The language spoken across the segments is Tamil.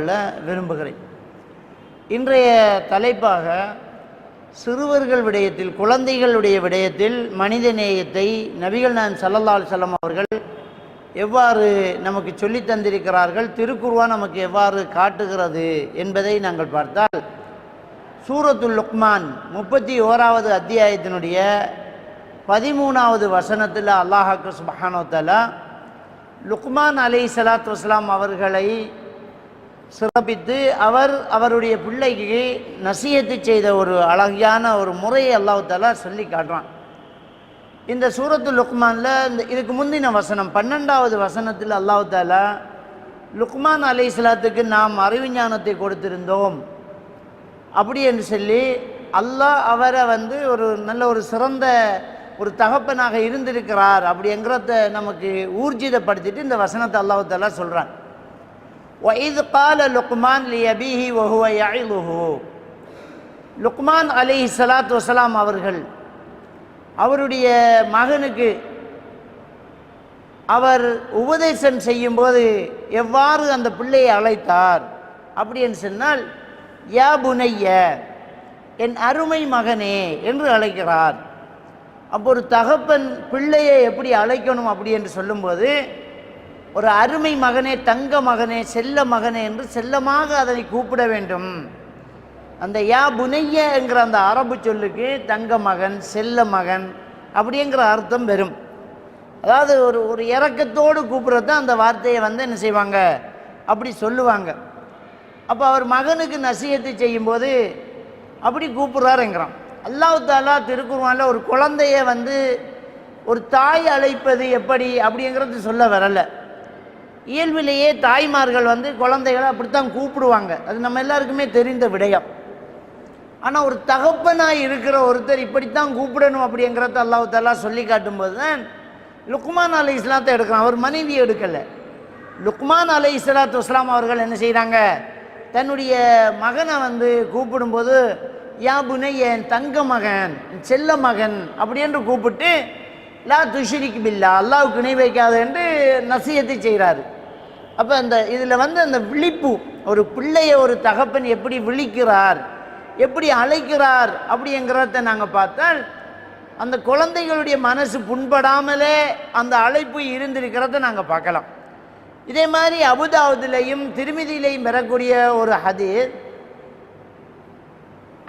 கொள்ள விரும்புகிறேன். இன்றைய தலைப்பாக சிறுவர்கள் விடயத்தில் குழந்தைகளுடைய விடயத்தில் மனித நேயத்தை நபிகள் நான் சல்லல்லால் செல்லம் அவர்கள் எவ்வாறு நமக்கு சொல்லித் தந்திருக்கிறார்கள் திருக்குருவா நமக்கு எவ்வாறு காட்டுகிறது என்பதை நாங்கள் பார்த்தால் சூரத்துல் லுக்மான் முப்பத்தி ஓராவது அத்தியாயத்தினுடைய பதிமூணாவது வசனத்தில் அல்லாஹாக்கு சுபஹானோத்தலா லுக்மான் அலை சலாத் வஸ்லாம் அவர்களை சிறப்பித்து அவர் அவருடைய பிள்ளைக்கு நசியத்து செய்த ஒரு அழகியான ஒரு முறையை அல்லாஹ் சொல்லி காட்டுறான். இந்த சூரத்து லுக்மானில் இந்த இதுக்கு முந்தின வசனம் பன்னெண்டாவது வசனத்தில் அல்லாஹ் தாலா லுக்மான் அலை இஸ்லாத்துக்கு நாம் அறிவுஞானத்தை கொடுத்திருந்தோம். அப்படி என்று சொல்லி அல்லாஹ் அவரை வந்து ஒரு நல்ல ஒரு சிறந்த ஒரு தகப்பனாக இருந்திருக்கிறார் அப்படிங்கிறத நமக்கு ஊர்ஜிதப்படுத்திட்டு இந்த வசனத்தை அல்லாஹ் தாலா சொல்கிறான் ஒயிது கால லுக்மான் லியபிஹி ஒஹுவ யாயிலுஹு லுக்மான் அலி சலாத்து வசலாம் அவர்கள் அவருடைய மகனுக்கு அவர் உபதேசம் செய்யும்போது எவ்வாறு அந்த பிள்ளையை அழைத்தார் அப்படின்னு சொன்னால் யா புனைய என் அருமை மகனே என்று அழைக்கிறார். அப்போ ஒரு தகப்பன் பிள்ளையை எப்படி அழைக்கணும் அப்படி என்று சொல்லும்போது ஒரு அருமை மகனே தங்க மகனே செல்ல மகனே என்று செல்லமாக அதனை கூப்பிட வேண்டும். அந்த யா புனைய என்கிற அந்த அரபு சொல்லுக்கு தங்க மகன் செல்ல மகன் அப்படிங்கிற அர்த்தம் வரும் அதாவது ஒரு ஒரு இறக்கத்தோடு கூப்பிட்றது தான் அந்த வார்த்தையை வந்து என்ன செய்வாங்க? அப்படி சொல்லுவாங்க. அப்போ அவர் மகனுக்கு நசியத்தை செய்யும்போது அப்படி கூப்பிட்றாருங்கிறான் அல்லாஹ் தாலா திருக்குர்வானில் ஒரு குழந்தைய வந்து ஒரு தாய் அழைப்பது எப்படி அப்படிங்கிறது சொல்ல வரலை. இயல்பிலேயே தாய்மார்கள் வந்து குழந்தைகளை அப்படித்தான் கூப்பிடுவாங்க. அது நம்ம எல்லாருக்குமே தெரிந்த விடயம். ஆனால் ஒரு தகப்பனாக இருக்கிற ஒருத்தர் இப்படித்தான் கூப்பிடணும் அப்படிங்கிறத அல்லாஹ் சொல்லி காட்டும்போது தான் லுக்மான் அலை இஸ்லாத்தை எடுக்கிறான். அவர் மனைவி எடுக்கலை. லுக்மான் அலை இஸ்லாத்து இஸ்லாம் அவர்கள் என்ன செய்கிறாங்க தன்னுடைய மகனை வந்து கூப்பிடும்போது யாபுனை என் தங்க மகன் செல்ல மகன் அப்படி என்று கூப்பிட்டு லா துஷிரிக்கு பில்லா அல்லாவுக்கு இணை வைக்காது என்று நசியத்தை செய்கிறாரு அப்போ அந்த இதில் வந்து அந்த விழிப்பு ஒரு பிள்ளைய ஒரு தகப்பன் எப்படி விழிக்கிறார் எப்படி அழைக்கிறார் அப்படிங்கிறத நாங்கள் பார்த்தால் அந்த குழந்தைகளுடைய மனசு புண்படாமலே அந்த அழைப்பு இருந்திருக்கிறத நாங்கள் பார்க்கலாம். இதே மாதிரி அபுதாவுதிலையும் திருமிதியிலையும் பெறக்கூடிய ஒரு ஹதீர்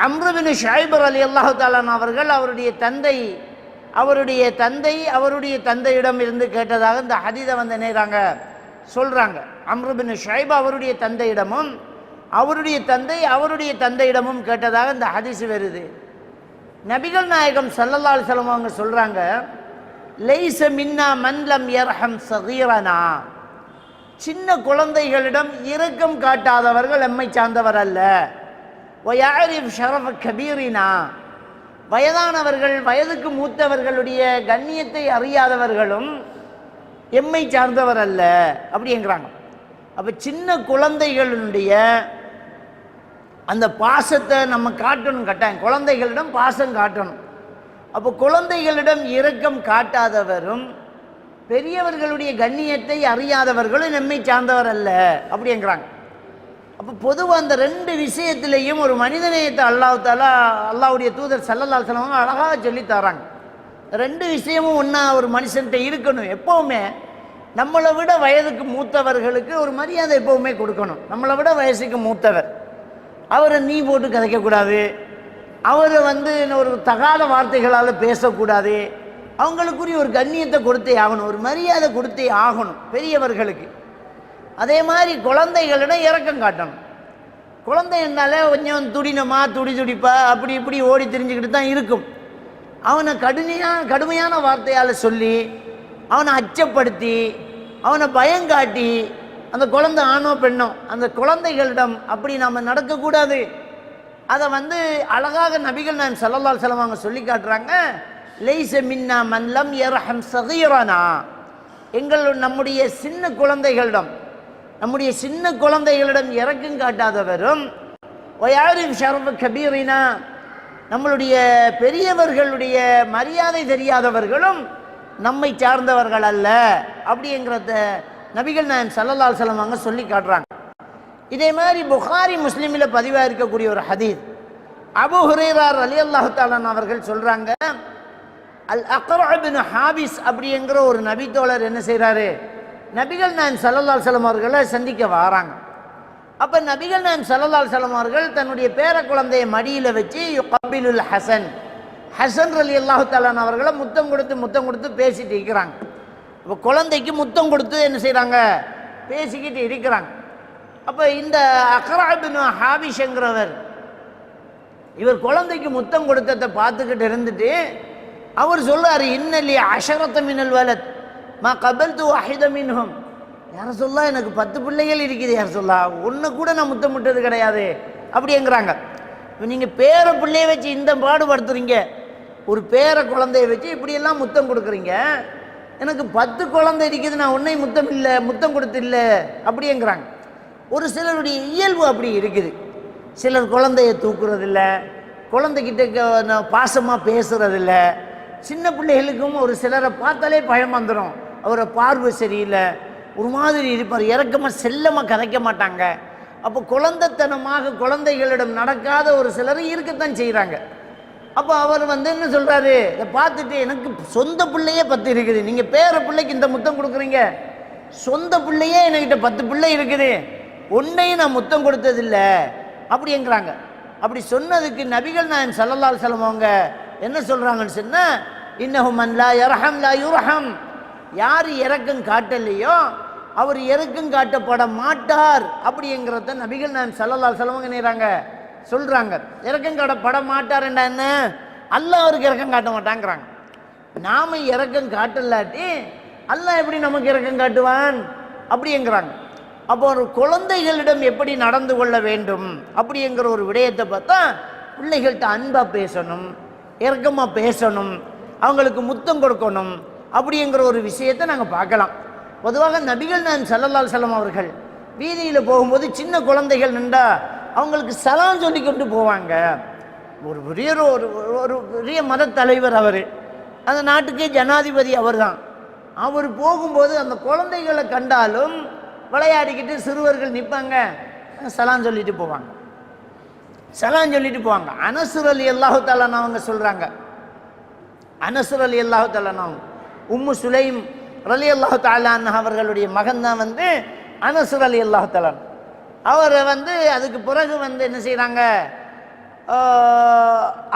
அம்ருபின் ஷாய்பர் அலி அல்லாஹு தாலான் அவர்கள் அவருடைய தந்தை அவருடைய தந்தை அவருடைய தந்தையிடம் இருந்து கேட்டதாக இந்த ஹதீதை வந்து நேராங்க. சொல்கிறாங்க அம்ருபின் ஷைப் அவருடைய தந்தையிடமும் அவருடைய தந்தை அவருடைய தந்தையிடமும் கேட்டதாக இந்த ஹதிசு வருது. நபிகள் நாயகம் சல்லல்லால் செல்லம் அவங்க சொல்கிறாங்க லைச மின்னா மன்லம் எர்ஹம் சகீரனா. சின்ன குழந்தைகளிடம் இரக்கம் காட்டாதவர்கள் எம்மை சார்ந்தவர் அல்ல. ஒயாரிஃப் ஷரஃப் கபீரினா. வயதானவர்கள் வயதுக்கு மூத்தவர்களுடைய கண்ணியத்தை அறியாதவர்களும் எம்மை சார்ந்தவர் அல்ல அப்படிங்கிறாங்க அப்போ சின்ன குழந்தைகளுடைய அந்த பாசத்தை நம்ம காட்டணும் கட்டாயம். குழந்தைகளிடம் பாசம் காட்டணும். அப்போ குழந்தைகளிடம் இரக்கம் காட்டாதவரும் பெரியவர்களுடைய கண்ணியத்தை அறியாதவர்களும் நம்மை சார்ந்தவர் அல்ல அப்படிங்கிறாங்க அப்போ பொதுவாக அந்த ரெண்டு விஷயத்திலையும் ஒரு மனிதநேயத்தை அல்லாஹ் அல்லாவுடைய தூதர் சல்லல்லால் செலவங்க அழகாக சொல்லி தராங்க. ரெண்டு விஷயமும் ஒன்றா ஒரு மனுஷன்கிட்ட இருக்கணும் எப்போவுமே. நம்மளை விட வயதுக்கு மூத்தவர்களுக்கு ஒரு மரியாதை எப்போவுமே கொடுக்கணும். நம்மளை விட வயசுக்கு மூத்தவர். அவரை நீ போட்டு கதைக்கக்கூடாது. அவரை வந்து ஒரு தகாத வார்த்தைகளால் பேசக்கூடாது. அவங்களுக்குரிய ஒரு கண்ணியத்தை கொடுத்தே ஆகணும். ஒரு மரியாதை கொடுத்தே ஆகணும் பெரியவர்களுக்கு. அதே மாதிரி குழந்தைகளிடம் இறக்கம் காட்டணும். குழந்தைன்னாலே கொஞ்சம் துடினமா துடி துடிப்பா அப்படி இப்படி ஓடி திரிஞ்சுக்கிட்டு தான் இருக்கும். அவனை கடுமையான கடுமையான வார்த்தையால் சொல்லி அவனை அச்சப்படுத்தி அவனை பயங்காட்டி அந்த குழந்தை ஆணோ பெண்ணோ அந்த குழந்தைகளிடம் அப்படி நாம் நடக்கக்கூடாது. அதை வந்து அழகாக நபிகள் நான் சல்லல்லால் செலவாங்க சொல்லி காட்டுறாங்க. லைச மின்னா மன்லம் எரஹம் சகீரனா. எங்கள் நம்முடைய சின்ன குழந்தைகளிடம் நம்முடைய சின்ன குழந்தைகளிடம் இறக்கம் காட்டாதவரும் ஒயாரின் ஷரஃப் கபீரினா? நம்மளுடைய பெரியவர்களுடைய மரியாதை தெரியாதவர்களும் நம்மை சார்ந்தவர்கள் அல்ல அப்படிங்கிறத நபிகள் நாயம் சல்லல்லால் செல்லம் அவங்க சொல்லி காட்டுறாங்க. இதே மாதிரி புகாரி முஸ்லீமில் பதிவாக இருக்கக்கூடிய ஒரு ஹதீத் அபு ஹுரேரார் அலி அல்லாஹாலன் அவர்கள் சொல்கிறாங்க அல் அக்ரபின் ஹாபிஸ் அப்படிங்கிற ஒரு நபித்தோழர் என்ன செய்கிறாரு நபிகள் நான் சல்லல்லால் செல்லம் அவர்களை சந்திக்க வராங்க. அப்போ நபிகள் நாயம் சல்லல்லால் செலம் அவர்கள் தன்னுடைய பேர குழந்தையை மடியில் வச்சு கபிலுல் ஹசன் ஹசன் அலி அல்லாஹு தாலான் அவர்களை முத்தம் கொடுத்து முத்தம் கொடுத்து பேசிட்டு இருக்கிறாங்க. இப்போ குழந்தைக்கு முத்தம் கொடுத்து என்ன செய்கிறாங்க பேசிக்கிட்டு இருக்கிறாங்க. அப்போ இந்த அக்ராபின் ஹாபிஷங்கிறவர் இவர் குழந்தைக்கு முத்தம் கொடுத்ததை பார்த்துக்கிட்டு இருந்துட்டு அவர் சொல்றாரு இன்னலி அஷரத்த மின்னல் வலத் மா கபல் து அஹித யார சொல்லா? எனக்கு பத்து பிள்ளைகள் இருக்குது யார் சொல்லா? ஒன்று கூட நான் முத்தம் விட்டது கிடையாது. அப்படிங்கிறாங்க இப்போ நீங்கள் பேர பிள்ளைய வச்சு இந்த பாடுபடுத்துறீங்க. ஒரு பேர குழந்தைய வச்சு இப்படியெல்லாம் முத்தம் கொடுக்குறீங்க. எனக்கு பத்து குழந்தை இருக்குது நான் உன்னை முத்தம் இல்லை முத்தம் கொடுத்து இல்லை. அப்படிங்கிறாங்க ஒரு சிலருடைய இயல்பு அப்படி இருக்குது. சிலர் குழந்தைய தூக்குறதில்ல. குழந்தைகிட்ட பாசமாக பேசுகிறதில்ல சின்ன பிள்ளைகளுக்கும் ஒரு சிலரை பார்த்தாலே பயம் வந்துடும் அவரை பார்வை சரியில்லை. ஒரு மாதிரி இருப்பார். இறக்கமாக செல்லமாக கதைக்க மாட்டாங்க. அப்போ குழந்தைத்தனமாக குழந்தைகளிடம் நடக்காத ஒரு சிலர் இருக்கத்தான் செய்கிறாங்க அப்போ அவர் வந்து என்ன சொல்கிறாரு இதை பார்த்துட்டு எனக்கு சொந்த பிள்ளையே பத்து இருக்குது. நீங்கள் பேர பிள்ளைக்கு இந்த முத்தம் கொடுக்குறீங்க. சொந்த பிள்ளையே என்கிட்ட பத்து பிள்ளை இருக்குது. ஒன்றையும் நான் முத்தம் கொடுத்ததில்ல. அப்படிங்கிறாங்க. அப்படி சொன்னதுக்கு நபிகள் நான் சல்லல்லால் செலவங்க என்ன சொல்கிறாங்கன்னு சொன்னால் இன்னஹும் மன் லா யரஹம் லா யுரஹம். யார் இறக்கம் காட்டலையோ அவர் இறக்கம் காட்டப்பட மாட்டார் அப்படிங்கிறத நபிகள் நான் சல்லல்லால் செலவங்க நேராங்க சொல்கிறாங்க இறக்கம் காட்டப்பட மாட்டார் என்ன? அல்லாஹ் அவருக்கு இறக்கம் காட்ட மாட்டாங்கிறாங்க. நாம இறக்கம் காட்டலாட்டி அல்லாஹ் எப்படி நமக்கு இறக்கம் காட்டுவான்? அப்படிங்கிறாங்க. அப்போ ஒரு குழந்தைகளிடம் எப்படி நடந்து கொள்ள வேண்டும்? அப்படிங்கிற ஒரு விடயத்தை பார்த்தா பிள்ளைகள்கிட்ட அன்பாக பேசணும் இறக்கமாக பேசணும் அவங்களுக்கு முத்தம் கொடுக்கணும் அப்படிங்கிற ஒரு விஷயத்தை நாங்கள் பார்க்கலாம். பொதுவாக நபிகள் நான் சல்லல்லால் செல்லம் அவர்கள் வீதியில் போகும்போது சின்ன குழந்தைகள் நின்றா அவங்களுக்கு சலாம் சொல்லி கொண்டு போவாங்க. ஒரு பெரிய ஒரு ஒரு பெரிய மத தலைவர் அவர். அந்த நாட்டுக்கே ஜனாதிபதி அவர் தான் அவர் போகும்போது அந்த குழந்தைகளை கண்டாலும் விளையாடிக்கிட்டு சிறுவர்கள் நிற்பாங்க சலான் சொல்லிட்டு போவாங்க. சலான் சொல்லிட்டு போவாங்க. அனசுரலி அலி அல்லாஹு அவங்க சொல்கிறாங்க அனசுரலி அலி அல்லாஹு அவங்க. உம்மு சுலைம் ரலி அல்லாஹு தாலான் அவர்களுடைய மகன் தான் வந்து அனசுர் அலி அல்லாஹு தாலான் அவரை வந்து அதுக்கு பிறகு வந்து என்ன செய்கிறாங்க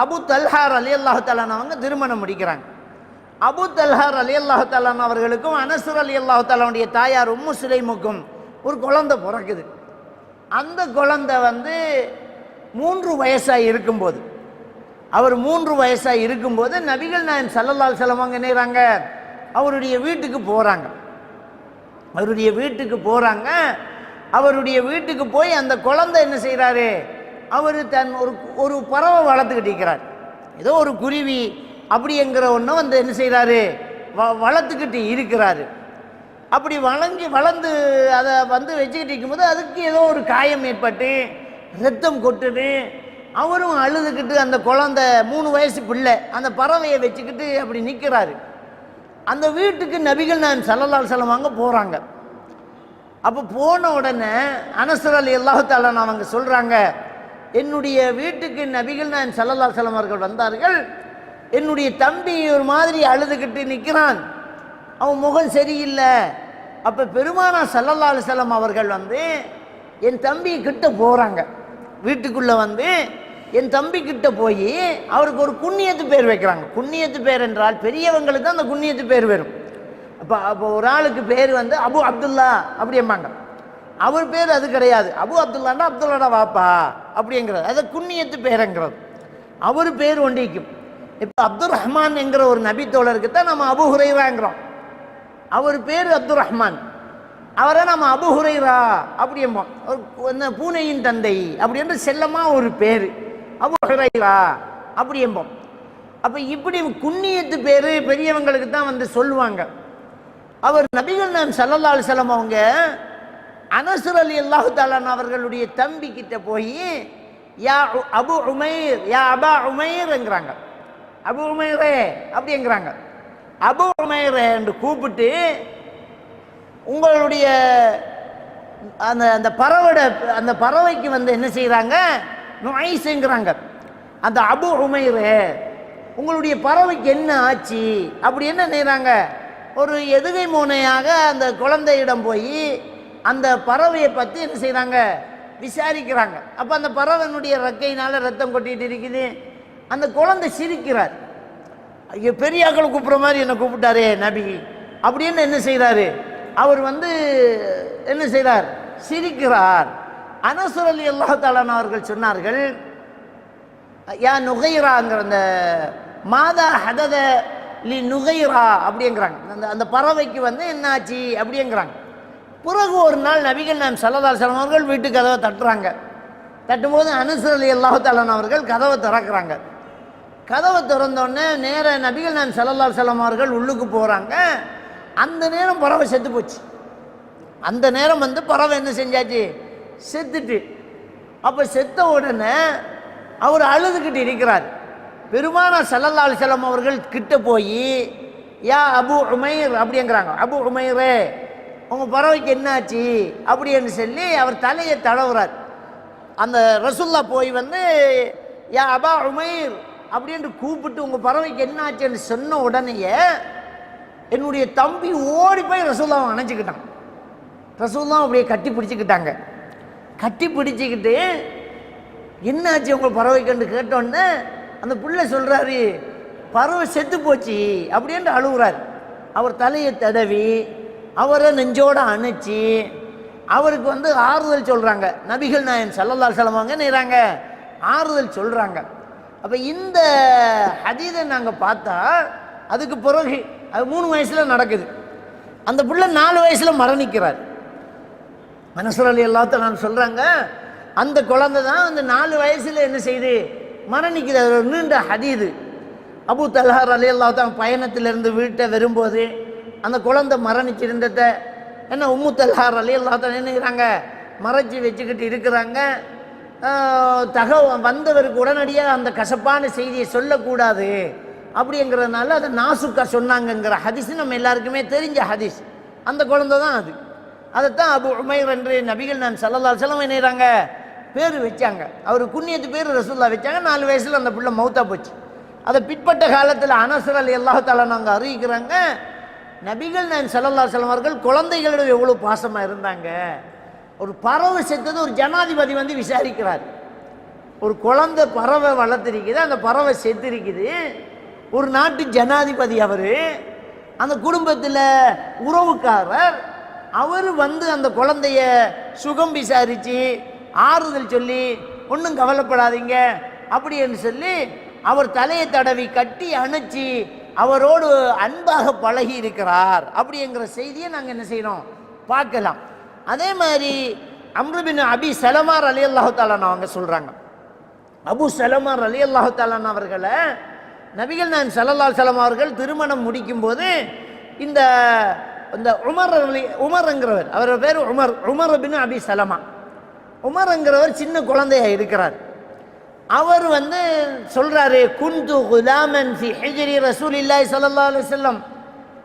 அபு தல்ஹார் அலி அல்லாஹு தாலான் அவங்க திருமணம் முடிக்கிறாங்க. அபு தல்ஹார் அலி அல்லாஹு தாலான் அவர்களுக்கும் அனசுர் அலி அல்லாஹு தாலானுடைய தாயார் உம்மு சுலைமுக்கும் ஒரு குழந்தை பிறக்குது. அந்த குழந்தை வந்து மூன்று வயசாக இருக்கும்போது அவர் மூன்று வயசாக இருக்கும்போது நபிகள் நாயன் சல்லல்லால் செலவங்க நேராங்க அவருடைய வீட்டுக்கு போகிறாங்க அவருடைய வீட்டுக்கு போகிறாங்க அவருடைய வீட்டுக்கு போய் அந்த குழந்தை என்ன செய்கிறாரு அவர் தன் ஒரு ஒரு பறவை வளர்த்துக்கிட்டு இருக்கிறார். ஏதோ ஒரு குருவி அப்படிங்கிற ஒன்று வந்து என்ன செய்கிறாரு வ வளர்த்துக்கிட்டு இருக்கிறாரு. அப்படி வளைஞ்சு வளர்ந்து அதை வந்து வச்சுக்கிட்டு இருக்கும்போது அதுக்கு ஏதோ ஒரு காயம் ஏற்பட்டு ரத்தம் கொட்டுது. அவரும் அழுதுகிட்டு அந்த குழந்தை மூணு வயசு பிள்ளை அந்த பறவையை வச்சுக்கிட்டு அப்படி நிற்கிறாரு அந்த வீட்டுக்கு நபிகள் நான் சல்லல்லால் செல்லம் வாங்க போகிறாங்க அப்போ போன உடனே அனசர் அலி அல்லாஹாலன் அவங்க சொல்கிறாங்க என்னுடைய வீட்டுக்கு நபிகள் நான் சல்லல்லால் செல்லம் அவர்கள் வந்தார்கள். என்னுடைய தம்பி ஒரு மாதிரி அழுதுகிட்டு நிற்கிறான் அவன் முகம் சரியில்லை. அப்போ பெருமானா சல்லல்லா அலுவலம் அவர்கள் வந்து என் தம்பி கிட்ட போகிறாங்க வீட்டுக்குள்ளே வந்து என் தம்பி கிட்ட போய் அவருக்கு ஒரு குண்ணியத்து பேர் வைக்கிறாங்க. குண்ணியத்து பேர் என்றால் பெரியவங்களுக்கு தான் அந்த குண்ணியத்து பேர் வரும். அப்போ அப்போ ஒரு ஆளுக்கு பேர் வந்து அபு அப்துல்லா அப்படிம்பாங்க. அவர் பேர் அது கிடையாது. அபு அப்துல்லாண்டா அப்துல்லாடா வாப்பா அப்படிங்கிறது. அது குண்ணியத்து பேருங்கிறது. அவர் பேர் ஒண்டிக்கும். இப்போ அப்துல் ரஹ்மான் என்கிற ஒரு நபி தோழருக்கு தான் நம்ம அபு ஹுரைவாங்கிறோம் அவர் பேர் அப்துல் ரஹ்மான். அவரை நம்ம அபு ஹுரைரா அப்படிம்போம். ஒரு என்ன பூனையின் தந்தை அப்படின்ற செல்லமாக ஒரு பேர். அபு ஹுரைரா அப்படிம்போம் அப்போ இப்படி குண்ணியத்து பேர் பெரியவங்களுக்கு தான் வந்து சொல்லுவாங்க. அவர் நபிகள் நான் சல்லல்லா அலுவலம் அவங்க அனசுர் அலி அல்லாஹு தாலான் அவர்களுடைய தம்பி கிட்ட போய் யா அபு உமைர் யா அபா உமைர்ங்கிறாங்க அபு உமைரே அப்படிங்கிறாங்க அபு உமைரே என்று கூப்பிட்டு உங்களுடைய அந்த அந்த பறவையோட அந்த பறவைக்கு வந்து என்ன செய்கிறாங்க நுழைசுங்கிறாங்க அந்த அபு உமைரு உங்களுடைய பறவைக்கு என்ன ஆச்சு? அப்படி என்ன செய்கிறாங்க ஒரு எதுகை மூனையாக அந்த குழந்தையிடம் போய் அந்த பறவையை பற்றி என்ன செய்கிறாங்க விசாரிக்கிறாங்க. அப்போ அந்த பறவைனுடைய ரெக்கையினால ரத்தம் கொட்டிகிட்டு இருக்குது. அந்த குழந்தை சிரிக்கிறார். ஐயோ பெரிய ஆக்களை கூப்பிட்ற மாதிரி என்னை கூப்பிட்டாரே நபி. அப்படின்னு என்ன செய்கிறாரு அவர் வந்து என்ன செய்கிறார் சிரிக்கிறார். அனசுர் அலி அல்லாஹாலான் அவர்கள் சொன்னார்கள் யா நுகைராங்கிற அந்த மாதா ஹதத லி நுகைரா அப்படிங்கிறாங்க. அந்த அந்த பறவைக்கு வந்து என்னாச்சு அப்படிங்கிறாங்க. பிறகு ஒரு நாள் நபிகள் நாம் சல்லதால் செல்லம் அவர்கள் வீட்டு கதவை தட்டுறாங்க. தட்டும்போது அனுசர் அலி அல்லாஹாலான் அவர்கள் கதவை திறக்கிறாங்க. கதவை திறந்தோடனே நேர நபிகள் நாம் சல்லல்லால் செல்லம் அவர்கள் உள்ளுக்கு போகிறாங்க அந்த நேரம் பறவை செத்து போச்சு. அந்த நேரம் வந்து பறவை என்ன செஞ்சாச்சு? செத்துட்டு. அப்போ செத்த உடனே அவர் அழுதுகிட்டு இருக்கிறார். பெருமானா சல்லல்லால் செல்லம் அவர்கள் கிட்ட போய் யா அபு உமைர் அப்படிங்கிறாங்க. அபு உமைரே உங்கள் பறவைக்கு என்னாச்சு? அப்படின்னு சொல்லி அவர் தலையை தடவுறார். அந்த ரசுல்லா போய் வந்து யா அபா உமைர் அப்படின்னு கூப்பிட்டு உங்கள் பறவைக்கு என்னாச்சுன்னு சொன்ன உடனேயே என்னுடைய தம்பி ஓடி போய் ரசூல்லாவை அணைச்சிக்கிட்டான் ரசூல்லாம் அப்படியே கட்டி பிடிச்சிக்கிட்டாங்க. கட்டி பிடிச்சிக்கிட்டு என்னாச்சு உங்கள் பறவை கண்டு கேட்டோன்னே அந்த பிள்ளை சொல்கிறாரு பறவை செத்து போச்சு அப்படின்ட்டு அழுகுறாரு. அவர் தலையை தடவி அவரை நெஞ்சோடு அணைச்சி அவருக்கு வந்து ஆறுதல் சொல்கிறாங்க நபிகள் நாயன் சல்லல்லா செலவாங்க நேராங்க ஆறுதல் சொல்கிறாங்க அப்போ இந்த ஹதீதை நாங்கள் பார்த்தா அதுக்கு பிறகு அது மூணு வயசில் நடக்குது. அந்த பிள்ளை நாலு வயசில் மரணிக்கிறார். மனசுர் அலி நான் சொல்கிறாங்க அந்த குழந்தை தான் அந்த நாலு வயசில் என்ன செய்யுது மரணிக்குது. அது ஒரு நீண்ட ஹதீது. அபு தலஹார் அலி அல்லாத்தான் பயணத்திலிருந்து வீட்டை வரும்போது அந்த குழந்தை மரணிச்சிருந்தத என்ன உம்மு தல்ஹார் அலி அல்லாத்தான் என்னங்கிறாங்க மறைச்சி வச்சுக்கிட்டு இருக்கிறாங்க. ஆஹ், தகவ வந்தவருக்கு உடனடியாக அந்த கசப்பான செய்தியை சொல்லக்கூடாது. அப்படிங்கிறதுனால அதை நாசுக்கா சொன்னாங்கங்கிற ஹதீஸ் நம்ம எல்லாருக்குமே தெரிஞ்ச ஹதீஸ். அந்த குழந்தை தான் அது. அதைத்தான் அபு உமைர் என்று நபிகள் நான் சல்லல்லால் செலவு என்னறாங்க பேர் வச்சாங்க. அவர் குண்ணியத்து பேர் ரசூல்லா வச்சாங்க. நாலு வயசில் அந்த பிள்ளை மௌத்தா போச்சு. அதை பிற்பட்ட காலத்தில் அனசர் அலி அல்லாஹால நாங்கள் அறிவிக்கிறாங்க. நபிகள் நான் சல்லல்லா செல்லம் அவர்கள் குழந்தைகளிடம் எவ்வளோ பாசமாக இருந்தாங்க. ஒரு பறவை செத்தது ஒரு ஜனாதிபதி வந்து விசாரிக்கிறார். ஒரு குழந்தை பறவை வளர்த்துருக்குது. அந்த பறவை செத்துருக்குது. ஒரு நாட்டு ஜனாதிபதி அவர். அந்த குடும்பத்தில் உறவுக்காரர் அவர் வந்து அந்த குழந்தைய சுகம் விசாரித்து ஆறுதல் சொல்லி ஒன்றும் கவலைப்படாதீங்க அப்படின்னு சொல்லி அவர் தலையை தடவி கட்டி அணைச்சி அவரோடு அன்பாக பழகி இருக்கிறார் அப்படிங்கிற செய்தியை நாங்கள் என்ன செய்யணும் பார்க்கலாம். அதே மாதிரி அம்ருபின் அபி சலமார் அலி அல்லாஹாலான் அவங்க சொல்கிறாங்க அபு சலமார் அலி அல்லாஹு தாலான் அவர்களை நபிகள் நான் சல்லல்லால் சலம் அவர்கள் திருமணம் முடிக்கும்போது இந்த இந்த உமர் உமர்ங்கிறவர் அவர் பேர் Umar Umar bin Abi Salama. உமர்ங்கிறவர் சின்ன குழந்தையாக இருக்கிறார். அவர் வந்து சொல்கிறாரு குந்து குலாமன் ஃபி ரசூல் இல்லாய் ஸல்லல்லாஹு அலி செல்லம்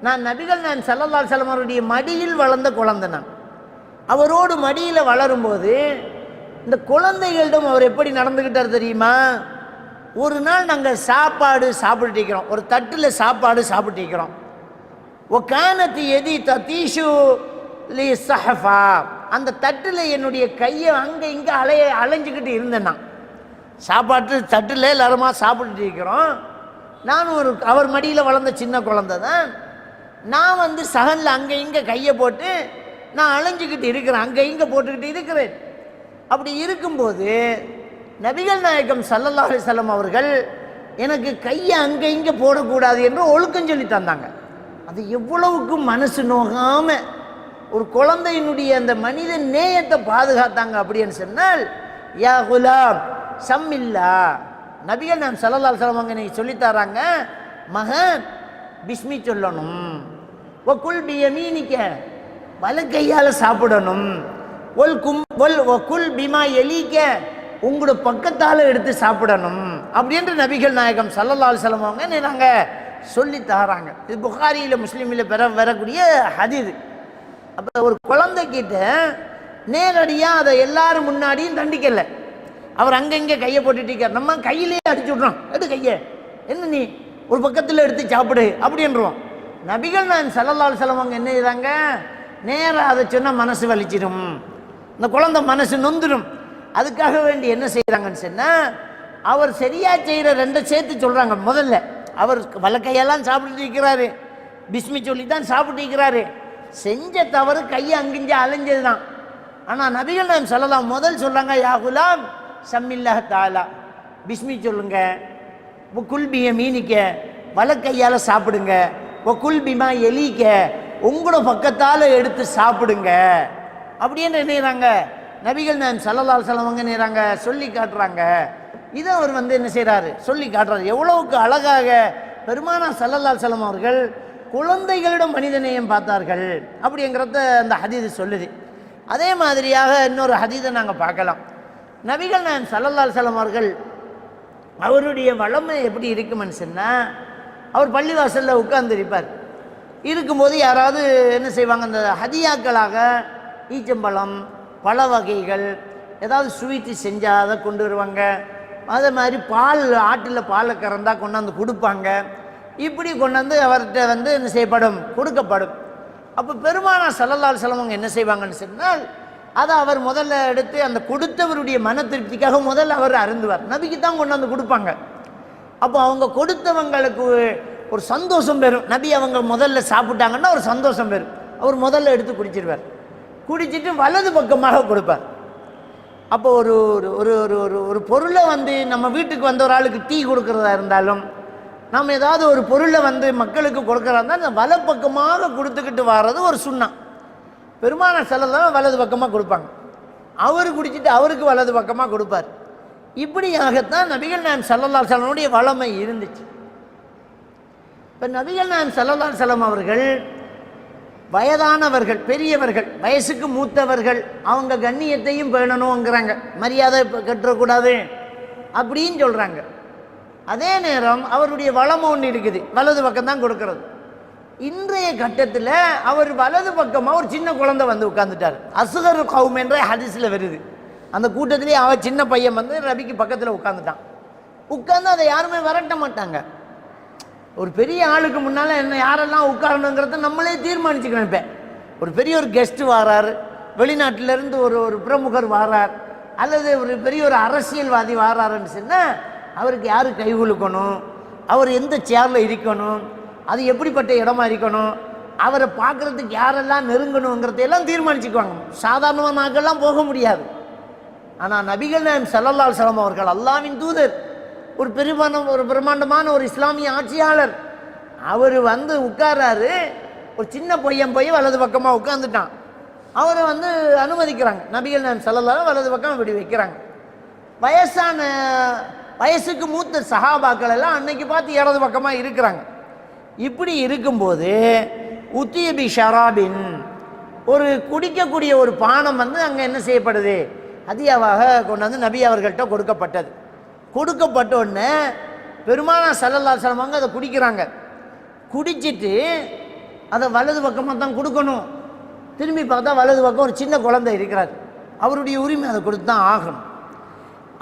நான் நபிகள் நான் சல்லல்லா செல்லம் அவருடைய மடியில் வளர்ந்த குழந்தை நான். அவரோடு மடியில் வளரும்போது இந்த குழந்தைகளிடம் அவர் எப்படி நடந்துக்கிட்டார் தெரியுமா? ஒரு நாள் நாங்கள் சாப்பாடு சாப்பிட்டுருக்கிறோம் ஒரு தட்டில் சாப்பாடு சாப்பிட்டுருக்கிறோம் ஒக்கானத்து எதி தத்தீஷு லி சஹஃபா அந்த தட்டில் என்னுடைய கையை அங்கே இங்கே அலைய அலைஞ்சிக்கிட்டு இருந்தேன் நான். சாப்பாட்டு தட்டில் எல்லாருமா சாப்பிட்டுட்டு இருக்கிறோம். நான் ஒரு அவர் மடியில் வளர்ந்த சின்ன குழந்த தான். நான் வந்து சகனில் அங்கே இங்கே கையை போட்டு நான் அலைஞ்சிக்கிட்டு இருக்கிறேன். அங்கே இங்கே போட்டுக்கிட்டு இருக்கிறேன். அப்படி இருக்கும்போது நபிகள் நாயகம் சல்லல்லா அலிசல்லம் அவர்கள் எனக்கு கையை அங்கே இங்கே போடக்கூடாது என்று ஒழுக்கம் சொல்லி தந்தாங்க. அது எவ்வளவுக்கு மனசு நோகாம ஒரு குழந்தையினுடைய அந்த மனித நேயத்தை பாதுகாத்தாங்க அப்படின்னு சொன்னால் யா குலாம் சம்மில்லா நபிகள் நாம் சல்லல்லாஹு சலவங்க நீ சொல்லித்தராங்க மகன் பிஸ்மி சொல்லணும். ஒ குல் பியமீனிக்க வலக்கையால் சாப்பிடணும். ஒல் கும் ஒல் ஒ குல் பிமா எலிக்க உங்களோட பக்கத்தால் எடுத்து சாப்பிடணும். அப்படின்ற நபிகள் நாயகம் சல்லல்லால் சலவங்க நாங்கள் சொல்லி தராங்க. இது புகாரியில் முஸ்லீமில் பெற வரக்கூடிய ஹதீது அப்போ ஒரு குழந்தைக்கிட்ட நேரடியாக அதை எல்லாரும் முன்னாடியும் தண்டிக்கலை. அவர் அங்கங்கே கையை போட்டுட்டு இருக்கார் நம்ம கையிலேயே அடிச்சு விட்றோம். எடு கையை. என்ன நீ? ஒரு பக்கத்தில் எடுத்து சாப்பிடு. அப்படின்றோம் நபிகள் நான் சல்லல்லால் செலவங்க என்ன செய்கிறாங்க நேராக அதை சொன்னால் மனசு வலிச்சிடும். இந்த குழந்தை மனசு நொந்துடும் அதுக்காக வேண்டி என்ன செய்கிறாங்கன்னு சொன்னால் அவர் சரியாக செய்கிற ரெண்டை சேர்த்து சொல்கிறாங்க முதல்ல. அவர் வலக்கையெல்லாம் சாப்பிட்டுட்டு இருக்கிறாரு. பிஸ்மி சொல்லி தான் சாப்பிட்டு இருக்கிறாரு. செஞ்ச தவறு கையை அங்கிஞ்சு அலைஞ்சது தான் ஆனால் நபிகள் நாம் சொல்லலாம் முதல் சொல்கிறாங்க யா குலாம் சம்மில்லா தாலா. பிஸ்மி சொல்லுங்க குல்பிய மீனிக்க வலக்கையால் சாப்பிடுங்க. குல்பிமா எலிக்க உங்களோட பக்கத்தால் எடுத்து சாப்பிடுங்க. அப்படின்னு நினைறாங்க நபிகள் நான் சல்லலால் செலவங்க நினைறாங்க சொல்லி காட்டுறாங்க. இதை அவர் வந்து என்ன செய்கிறாரு சொல்லி காட்டுறாரு. எவ்வளவுக்கு அழகாக பெருமானா சல்லல்லால் செல்லம் அவர்கள் குழந்தைகளிடம் மனிதநேயம் பார்த்தார்கள் அப்படிங்கிறத அந்த ஹதீது சொல்லுது. அதே மாதிரியாக இன்னொரு ஹதீதை நாங்கள் பார்க்கலாம். நபிகள் நான் சல்லல்லால் செல்லம் அவர்கள் அவருடைய வளமை எப்படி இருக்குமென்னு சொன்னால் அவர் பள்ளிவாசலில் உட்கார்ந்துருப்பார் இருக்கும்போது யாராவது என்ன செய்வாங்க? அந்த ஹதியாக்களாக ஈச்சம்பழம் பழ வகைகள் ஏதாவது ஸ்வீட்டு செஞ்சால் அதை கொண்டு வருவாங்க. அதே மாதிரி பால் ஆட்டில் பாலை கறந்தால் கொண்டாந்து கொடுப்பாங்க. இப்படி கொண்டாந்து அவர்கிட்ட வந்து என்ன செய்யப்படும்? கொடுக்கப்படும். அப்போ பெருமானா சல்லல்லால் செலவங்க என்ன செய்வாங்கன்னு சொன்னால் அதை அவர் முதல்ல எடுத்து அந்த கொடுத்தவருடைய மன திருப்திக்காக முதல்ல அவர் அருந்துவார். நபிக்கு தான் கொண்டாந்து கொடுப்பாங்க. அப்போ அவங்க கொடுத்தவங்களுக்கு ஒரு சந்தோஷம் பெறும். நபி அவங்க முதல்ல சாப்பிட்டாங்கன்னா ஒரு சந்தோஷம் பெறும். அவர் முதல்ல எடுத்து குடிச்சிருவார். குடிச்சிட்டு வலது பக்கமாக கொடுப்பார். அப்போ ஒரு ஒரு ஒரு ஒரு ஒரு ஒரு பொருளை வந்து நம்ம வீட்டுக்கு வந்த ஒரு ஆளுக்கு டீ கொடுக்குறதா இருந்தாலும் நம்ம ஏதாவது ஒரு பொருளை வந்து மக்களுக்கு கொடுக்கறதா இருந்தால் அந்த வலப்பக்கமாக கொடுத்துக்கிட்டு வர்றது ஒரு சுண்ணம் பெருமான செலவு வலது பக்கமாக கொடுப்பாங்க. அவர் குடிச்சிட்டு அவருக்கு வலது பக்கமாக கொடுப்பார். இப்படியாகத்தான் நபிகள் நான் சல்லல்லா செலனுடைய வளமை இருந்துச்சு. இப்போ நபிகள் நான் சல்லல்லா செலம் அவர்கள் வயதானவர்கள் பெரியவர்கள் வயசுக்கு மூத்தவர்கள் அவங்க கண்ணியத்தையும் பேணணுங்கிறாங்க மரியாதை கட்டுறக்கூடாது அப்படின்னு சொல்கிறாங்க அதே நேரம் அவருடைய வளம் ஒன்று இருக்குது. வலது பக்கம் தான் கொடுக்கறது. இன்றைய கட்டத்தில் அவர் வலது பக்கமாக ஒரு சின்ன குழந்தை வந்து உட்காந்துட்டார் அசுகர் கௌம் என்ற ஹதிஸில் வருது. அந்த கூட்டத்திலே அவன் சின்ன பையன் வந்து ரபிக்கு பக்கத்தில் உட்காந்துட்டான் உட்காந்து அதை யாருமே வரட்ட மாட்டாங்க. ஒரு பெரிய ஆளுக்கு முன்னால் என்ன யாரெல்லாம் உட்காரணுங்கிறத நம்மளே தீர்மானிச்சுக்கணும் இப்போ. ஒரு பெரிய ஒரு கெஸ்ட்டு வாரார் வெளிநாட்டிலேருந்து ஒரு ஒரு பிரமுகர் வாரார் அல்லது ஒரு பெரிய ஒரு அரசியல்வாதி வாராருன்னு சொன்னால் அவருக்கு யார் கை குலுக்கணும்? அவர் எந்த சேரில் இருக்கணும்? அது எப்படிப்பட்ட இடமா இருக்கணும்? அவரை பார்க்குறதுக்கு யாரெல்லாம் நெருங்கணுங்கிறதையெல்லாம் தீர்மானிச்சுக்குவாங்க. சாதாரணமாக நாக்கள்லாம் போக முடியாது. ஆனால் நபிகள் நாயம் சல்லல்லால் சலம் அவர்கள் அல்லாவின் தூதர். ஒரு பெருமான ஒரு பிரம்மாண்டமான ஒரு இஸ்லாமிய ஆட்சியாளர். அவர் வந்து உட்காராரு ஒரு சின்ன பையன் போய் வலது பக்கமாக உட்காந்துட்டான் அவரை வந்து அனுமதிக்கிறாங்க. நபிகள் நான் சல்லல்லாஹ் வலது பக்கம் இப்படி வைக்கிறாங்க. வயசான வயசுக்கு மூத்த சஹாபாக்கள் எல்லாம் அன்னைக்கு பார்த்து இடது பக்கமாக இருக்கிறாங்க. இப்படி இருக்கும்போது உத்தியபி ஷராபின் ஒரு குடிக்கக்கூடிய ஒரு பானம் வந்து அங்கே என்ன செய்யப்படுது? ஹதியாவாக கொண்டாந்து நபி அவர்கள்ட்ட கொடுக்கப்பட்டது. கொடுக்கப்பட்ட உடனே பெருமானா சல்லல்லா சலமாங்க அதை குடிக்கிறாங்க. குடிச்சிட்டு அதை வலது பக்கமாக தான் கொடுக்கணும். திரும்பி பார்த்தா வலது பக்கம் ஒரு சின்ன குழந்தை இருக்கிறார். அவருடைய உரிமை அதை கொடுத்து தான் ஆகணும்.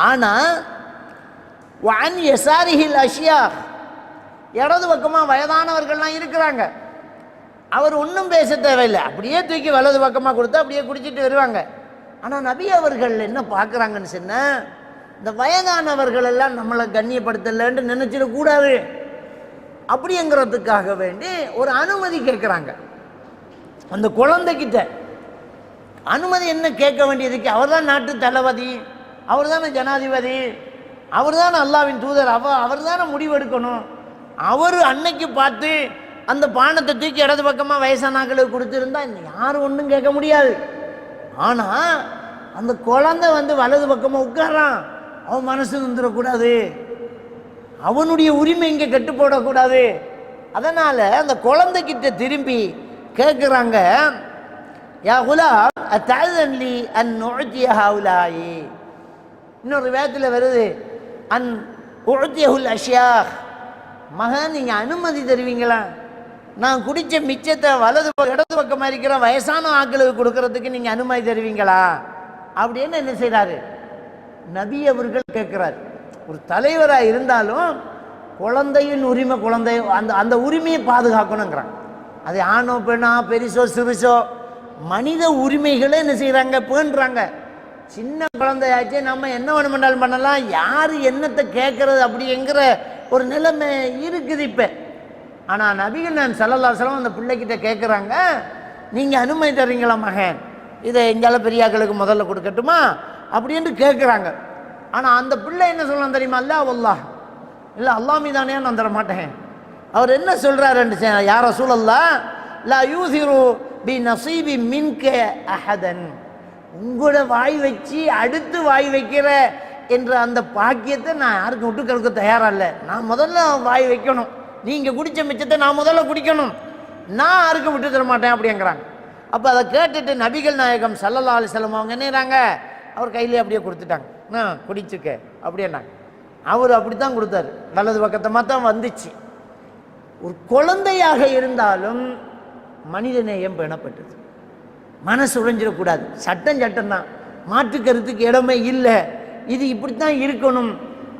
ஆனால் வான் எசாரிஹில் அஷியா இடது பக்கமாக வயதானவர்கள்லாம் இருக்கிறாங்க. அவர் ஒன்றும் பேச தேவையில்லை. அப்படியே தூக்கி வலது பக்கமாக கொடுத்து அப்படியே குடிச்சிட்டு வருவாங்க. ஆனால் நபி அவர்கள் என்ன பார்க்குறாங்கன்னு சொன்னால் இந்த வயதானவர்கள் எல்லாம் நம்மளை கண்ணியப்படுத்தலைன்னு நினச்சிடக்கூடாது அப்படிங்கிறதுக்காக வேண்டி ஒரு அனுமதி கேட்குறாங்க. அந்த குழந்தைகிட்ட அனுமதி என்ன கேட்க வேண்டியதுக்கு அவர் தான் நாட்டு தளபதி அவர் தானே ஜனாதிபதி அவர் தானே அல்லாவின் தூதர் அவ அவர் தானே முடிவெடுக்கணும். அவர் அன்னைக்கு பார்த்து அந்த பானத்தை தூக்கி இடது பக்கமாக வயசானாக்களுக்கு கொடுத்துருந்தா யாரும் ஒன்றும் கேட்க முடியாது. ஆனால் அந்த குழந்தை வந்து வலது பக்கமாக உட்காரான் அவன் மனசு வந்துடக்கூடாது அவனுடைய உரிமை இங்கே கெட்டு போடக்கூடாது அதனால் அந்த குழந்தைகிட்ட திரும்பி கேட்குறாங்க யா குலாம் அத்தலி அன் உழத்திய ஹவுலாயி? இன்னொரு வேதத்தில் வருது அன் உழத்தியகுல் அஷ்யா மகன் நீங்கள் அனுமதி தருவீங்களா? நான் குடித்த மிச்சத்தை வலது இடது பக்கமாக இருக்கிற வயசான ஆட்களுக்கு கொடுக்கறதுக்கு நீங்கள் அனுமதி தருவீங்களா? அப்படின்னு என்ன செய்கிறாரு நபி அவர்கள் கேட்குறார். ஒரு தலைவராக இருந்தாலும் குழந்தையின் உரிமை குழந்தை அந்த அந்த உரிமையை பாதுகாக்கணுங்கிறாங்க. அது ஆணோ பெண்ணா பெரிசோ சிறுசோ மனித உரிமைகளை என்ன செய்கிறாங்க பேணுறாங்க. சின்ன குழந்தையாச்சு நம்ம என்ன வேணுமென்றாலும் பண்ணலாம் யார் என்னத்தை கேட்கறது அப்படிங்கிற ஒரு நிலைமை இருக்குது இப்போ. ஆனால் நபிகள் நான் சல்லல்லா செலவு அந்த பிள்ளைக்கிட்ட கேட்குறாங்க நீங்கள் அனுமதி தர்றீங்களா மகன்? இதை எங்களால் பெரியாக்களுக்கு முதல்ல கொடுக்கட்டுமா? அப்படின்ட்டு கேட்குறாங்க. ஆனால் அந்த பிள்ளை என்ன சொல்லலாம் தெரியுமா? இல்லை அல்லாஹ் இல்லை அல்லாஹ் மீதானே நான் தர மாட்டேன். அவர் என்ன சொல்கிறாருன்னு யார சூழல்லா லா யூசிரு பி நசீபி மின்கே அஹதன். உங்களோட வாய் வச்சு அடுத்து வாய் வைக்கிற என்ற அந்த பாக்கியத்தை நான் யாருக்கும் விட்டு கெடுக்க தயாராக இல்லை. நான் முதல்ல வாய் வைக்கணும். நீங்கள் குடித்த மிச்சத்தை நான் முதல்ல குடிக்கணும். நான் யாருக்கும் விட்டு தர மாட்டேன் அப்படிங்கிறாங்க. அப்போ அதை கேட்டுட்டு நபிகள் நாயகம் சல்லல்லா அலிசல்லம் அவங்க என்னங்கிறாங்க அவர் கையிலே அப்படியே கொடுத்துட்டாங்க. நான் குடிச்சுக்க அப்படின்னாங்க. அவர் அப்படி தான் கொடுத்தாரு. நல்லது பக்கத்தமாக தான் வந்துச்சு. ஒரு குழந்தையாக இருந்தாலும் மனிதநேயம் பேணப்பட்டது. மனசு உழைஞ்சிடக்கூடாது சட்டம் சட்டம் தான் மாற்று கருத்துக்கு இடமே இல்லை. இது இப்படி தான் இருக்கணும்.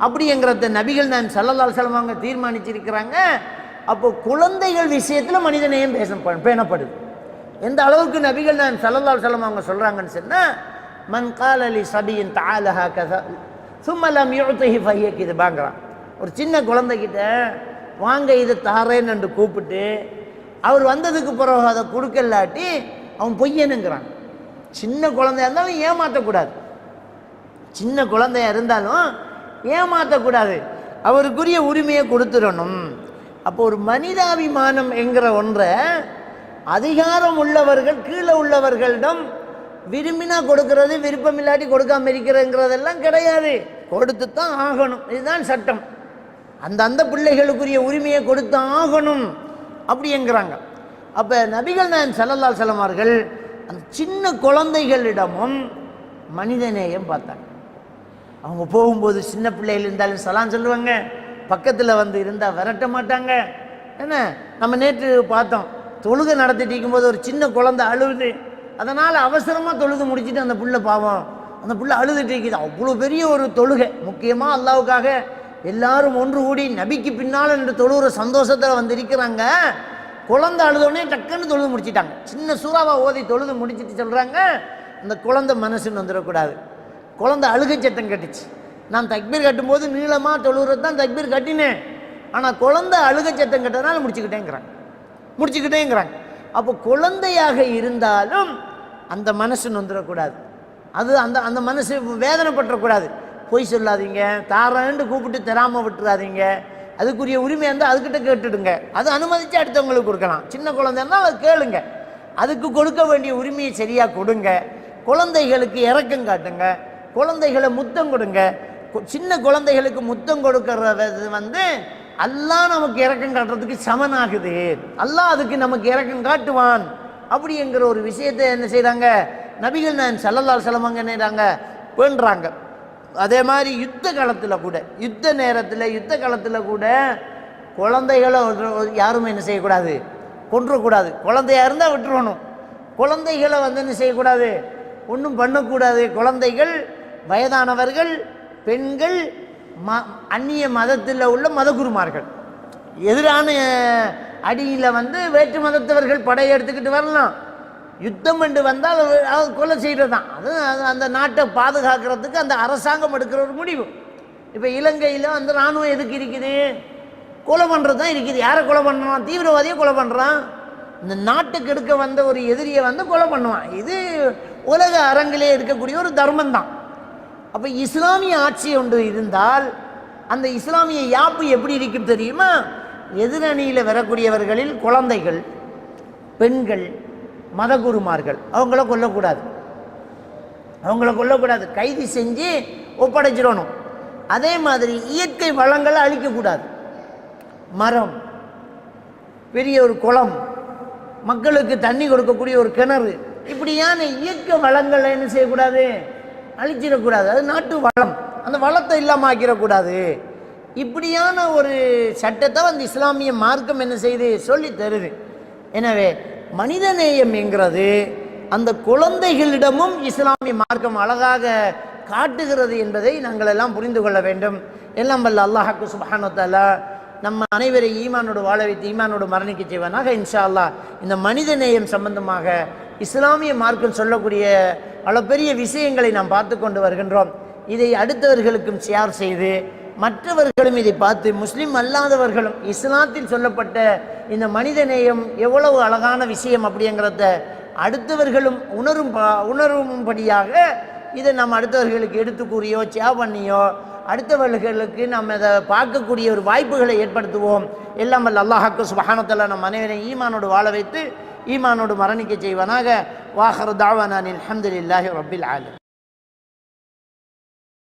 அப்படிங்கிறத நபிகள் நான் சல்லல்லால் செலவாங்க தீர்மானிச்சிருக்கிறாங்க. அப்போ குழந்தைகள் விஷயத்தில் மனிதநேயம் பேச பேணப்படுது. எந்த அளவுக்கு நபிகள் நான் சல்லல்லால் செலவாங்க அவங்க சொல்கிறாங்கன்னு சொன்னால் மன் காலலி சபியின் தாலஹா கதா சும்மலம் யுத்தஹி ஃபையக்கு இது பாங்கிறான் ஒரு சின்ன குழந்தைகிட்ட வாங்க இது தாரேன்னு என்று கூப்பிட்டு அவர் வந்ததுக்கு பிறகு அதை கொடுக்கலாட்டி அவன் பொய்யனுங்கிறான். சின்ன குழந்தையா இருந்தாலும் ஏமாற்றக்கூடாது சின்ன குழந்தையா இருந்தாலும் ஏமாற்றக்கூடாது அவருக்குரிய உரிமையை கொடுத்துடணும். அப்போ ஒரு மனிதாபிமானம் என்கிற ஒன்றை அதிகாரம் உள்ளவர்கள் கீழே உள்ளவர்களிடம் விரும்பினா கொடுக்கறது விருப்பம் இல்லாட்டி கொடுக்காம இருக்கிறதுங்கிறதெல்லாம் கிடையாது. கொடுத்து தான் ஆகணும். இதுதான் சட்டம். அந்த அந்த பிள்ளைகளுக்குரிய உரிமையை கொடுத்து ஆகணும். அப்படிங்கிறாங்க அப்போ நபிகள் நாயன் சல்லல்லால் செல்லமார்கள் அந்த சின்ன குழந்தைகளிடமும் மனிதநேயம் பார்த்தாங்க. அவங்க போகும்போது சின்ன பிள்ளைகள் இருந்தாலும் சலான் சொல்லுவாங்க. பக்கத்தில் வந்து இருந்தால் விரட்ட மாட்டாங்க. என்ன? நம்ம நேற்று பார்த்தோம். தொழுகை நடத்திட்டு இருக்கும்போது ஒரு சின்ன குழந்தை அழுகுது அதனால் அவசரமாக தொழுது முடிச்சிட்டு அந்த புள்ள பாவம் அந்த புள்ள அழுதுட்டு இருக்குது. அவ்வளோ பெரிய ஒரு தொழுகை. முக்கியமாக அல்லாவுக்காக எல்லாரும் ஒன்று கூடி நபிக்கு பின்னால் என்று தொழுகிற சந்தோஷத்தில் வந்து இருக்கிறாங்க குழந்தை அழுதோடனே டக்குன்னு தொழுது முடிச்சிட்டாங்க. சின்ன சூறாவை ஓதி தொழுது முடிச்சிட்டு சொல்கிறாங்க அந்த குழந்தை மனசுன்னு வந்துடக்கூடாது. குழந்தை அழுகை சத்தம் கட்டுச்சு. நான் தக்பீர் கட்டும்போது நீளமாக தொழுகிறது தான் தக்பீர் கட்டினேன். ஆனால் குழந்தை அழுகை சத்தம் கட்டதுனால முடிச்சுக்கிட்டேங்கிறாங்க. முடிச்சுக்கிட்டேங்கிறாங்க. அப்போ குழந்தையாக இருந்தாலும் அந்த மனசு நொந்துடக்கூடாது அது அந்த அந்த மனசு வேதனைப்பட்டுறக்கூடாது. பொய் சொல்லாதீங்க தாரேன்ட்டு கூப்பிட்டு தராமல் விட்டுறாதீங்க. அதுக்குரிய உரிமை இருந்தால் அதுக்கிட்ட கேட்டுடுங்க. அது அனுமதித்து அடுத்தவங்களுக்கு கொடுக்கலாம். சின்ன குழந்தைன்னா அதை கேளுங்க. அதுக்கு கொடுக்க வேண்டிய உரிமையை சரியாக கொடுங்க. குழந்தைகளுக்கு இறக்கம் காட்டுங்க. குழந்தைகளை முத்தம் கொடுங்க. சின்ன குழந்தைகளுக்கு முத்தம் கொடுக்கறது வந்து அல்லாஹ் நமக்கு இறக்கம் காட்டுறதுக்கு சமனாகுது. அல்லாஹ் அதுக்கு நமக்கு இறக்கம் காட்டுவான். அப்படிங்கிற ஒரு விஷயத்தை என்ன செய்கிறாங்க நபிகள் நான் சல்லல்லால் செலவங்க என்னறாங்க பேண்டுறாங்க அதே மாதிரி யுத்த காலத்தில் கூட யுத்த நேரத்தில் யுத்த காலத்தில் கூட குழந்தைகளை யாரும் என்ன செய்யக்கூடாது? கொன்றக்கூடாது. குழந்தையாக இருந்தால் விட்டுருவணும் குழந்தைகளை வந்து என்ன செய்யக்கூடாது? ஒன்றும் பண்ணக்கூடாது. குழந்தைகள் வயதானவர்கள் பெண்கள் ம அந்நிய மதத்தில் உள்ள மதகுருமார்கள். எதிரான அடியில் வந்து வேற்று மதத்தவர்கள் படையெடுத்துக்கிட்டு வரலாம். யுத்தம் என்று வந்தால் அது- கொலை செய்கிறது தான் அது அது அந்த நாட்டை பாதுகாக்கிறதுக்கு அந்த அரசாங்கம் எடுக்கிற ஒரு முடிவு. இப்போ இலங்கையில் வந்து இராணுவம் எதுக்கு இருக்குது? கொலை பண்ணுறது தான் இருக்குது. யாரை கொலை பண்ணுறான் தீவிரவாதியை கொலை பண்ணுறான் இந்த நாட்டுக்கு எடுக்க வந்த ஒரு எதிரியை வந்து கொலை பண்ணுவான். இது உலக அரங்கிலே இருக்கக்கூடிய ஒரு தர்மம் தான் அப்போ இஸ்லாமிய ஆட்சி ஒன்று இருந்தால் அந்த இஸ்லாமிய யாப்பு எப்படி இருக்கும் தெரியுமா? எதிரணியில் வரக்கூடியவர்களில் குழந்தைகள் பெண்கள் மதகுருமார்கள். அவங்கள கொல்லக்கூடாது. அவங்கள கொல்லக்கூடாது. கைது செஞ்சு ஒப்படைச்சிடணும். அதே மாதிரி இயற்கை வளங்களை அழிக்கக்கூடாது. மரம் பெரிய ஒரு குளம் மக்களுக்கு தண்ணி கொடுக்கக்கூடிய ஒரு கிணறு இப்படியான இயற்கை வளங்களை என்ன செய்யக்கூடாது? அழிச்சிடக்கூடாது. அது நாட்டு வளம். அந்த வளத்தை இல்லாமல் ஆக்கிடக்கூடாது. இப்படியான ஒரு சட்டத்தை வந்து இஸ்லாமிய மார்க்கம் என்ன செய்து? சொல்லி தருது. எனவே மனிதநேயம் என்கிறது அந்த குழந்தைகளிடமும் இஸ்லாமிய மார்க்கம் அழகாக காட்டுகிறது என்பதை நாங்கள் எல்லாம் புரிந்து கொள்ள வேண்டும். எல்லாம் வல்ல அல்லாஹாக்கு சுபஹானத்தாலா நம்ம அனைவரை ஈமானோடு வாழ வைத்து ஈமானோடு மரணிக்க செய்வனாக. இன்ஷா அல்லா இந்த மனிதநேயம் சம்பந்தமாக இஸ்லாமிய மார்க்கம் சொல்லக்கூடிய பல பெரிய விஷயங்களை நாம் பார்த்து கொண்டு வருகின்றோம். இதை அடுத்தவர்களுக்கும் ஷேர் செய்து மற்றவர்களும் இதை பார்த்து முஸ்லீம் அல்லாதவர்களும் இஸ்லாத்தில் சொல்லப்பட்ட இந்த மனிதநேயம் எவ்வளவு அழகான விஷயம் அப்படிங்கிறத அடுத்தவர்களும் உணரும் பா- உணரும்படியாக இதை நாம் அடுத்தவர்களுக்கு எடுத்து கூறியோ சேவ் பண்ணியோ அடுத்தவர்களுக்கு நம்ம இதை பார்க்கக்கூடிய ஒரு வாய்ப்புகளை ஏற்படுத்துவோம். எல்லாம் வல்ல அல்லாஹாக்கு சுபஹானத்தல்லா நம் அனைவரையும் ஈமானோடு வாழ வைத்து ஈமானோடு மரணிக்க செய்வனாக. வாஹர் தாவானின் அஹமதுல்லாஹி ரபில் ஆலம்